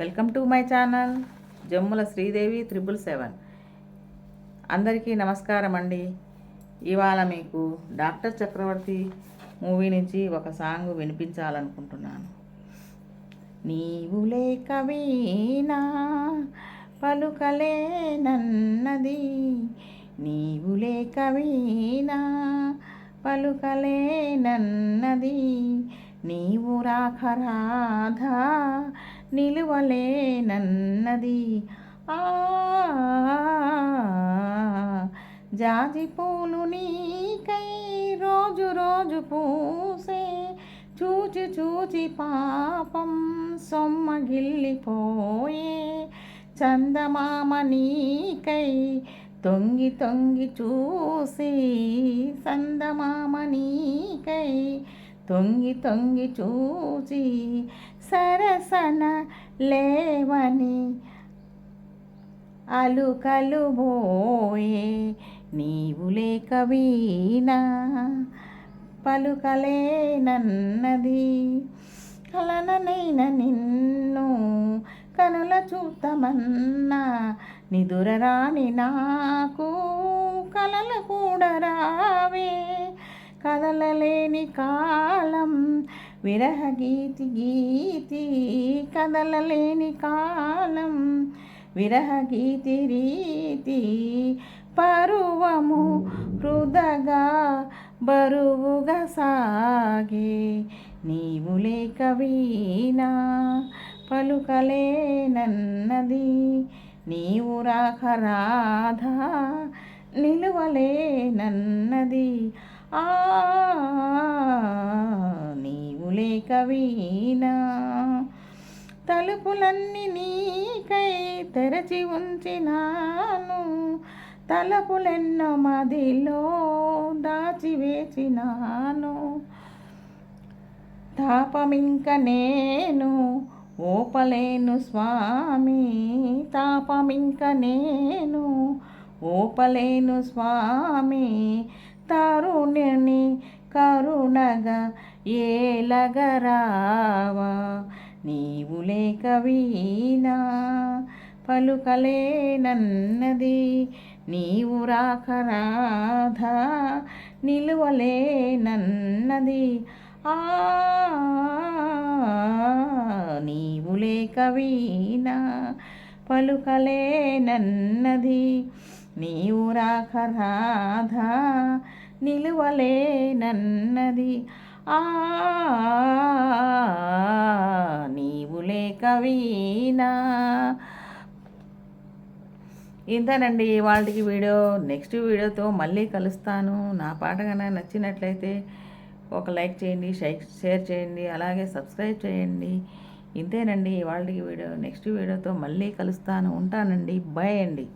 Welcome to my channel Jammula Sridevi triple seven. అందరికీ నమస్కారం అండి. ఇవాళ మీకు డాక్టర్ చక్రవర్తి మూవీ నుంచి ఒక సాంగ్ వినిపించాలనుకుంటున్నాను. నీవు లేక వీణా పలుకలేనన్నది నీవు లేక వీణా పలుకలేనన్నది నీవు రాఖరాధా నిలువలేనన్నది ఆ జాజి పూలు నీకై రోజు రోజు పూసే. చూచి చూచి పాపం సొమ్మగిల్లిపోయే చందమామ నీకై తొంగి తొంగి చూసి. చందమామ నీకై తొంగి తొంగి చూసి సరసన లేవని అలుకలు బోయే నీవు లేక వీణా పలుకలేనన్నది. కలననైన నిన్ను కనుల చూతమన్నా నిదురరాని నాకు కలలు కూడా రావే. కదలలేని కాలం విరహ గీతి గీతి కదలలేని కాలం విరహ గీతి రీతి పరువము హృదగా బరువుగా సాగే. నీవు లేక వీణా పలుకలేనన్నది నీవు రాక రాధా నిలువలేనన్నది. నీవు లేక తలుపులన్నీ నీకై తెరచి ఉంచినాను. తలుపులెన్నో మదిలో దాచివేచినాను. తాపమింక నేను ఓపలేను స్వామి. తాపమింక నేను ఓపలేను స్వామి. తరుణిని కరుణగా. ఏలగరావా నీవు లేక వీణా. పలుకలేనన్నది నీవు రాక రాధా. నిలువలేనన్నది ఆ నీవు లేక వీణా. పలుకలేనన్నది నీవు రాక రాధా. నిలువలేనన్నది. ఆ నీవు లేక వీణా ఇంతేనండి వాళ్ళకి వీడియో. నెక్స్ట్ వీడియోతో మళ్ళీ కలుస్తాను. నా పాట కన్నా నచ్చినట్లయితే ఒక లైక్ చేయండి షేర్ చేయండి అలాగే సబ్స్క్రైబ్ చేయండి. ఇంతేనండి వాళ్ళకి వీడియో. నెక్స్ట్ వీడియోతో మళ్ళీ కలుస్తాను. ఉంటానండి. బాయ్ అండి.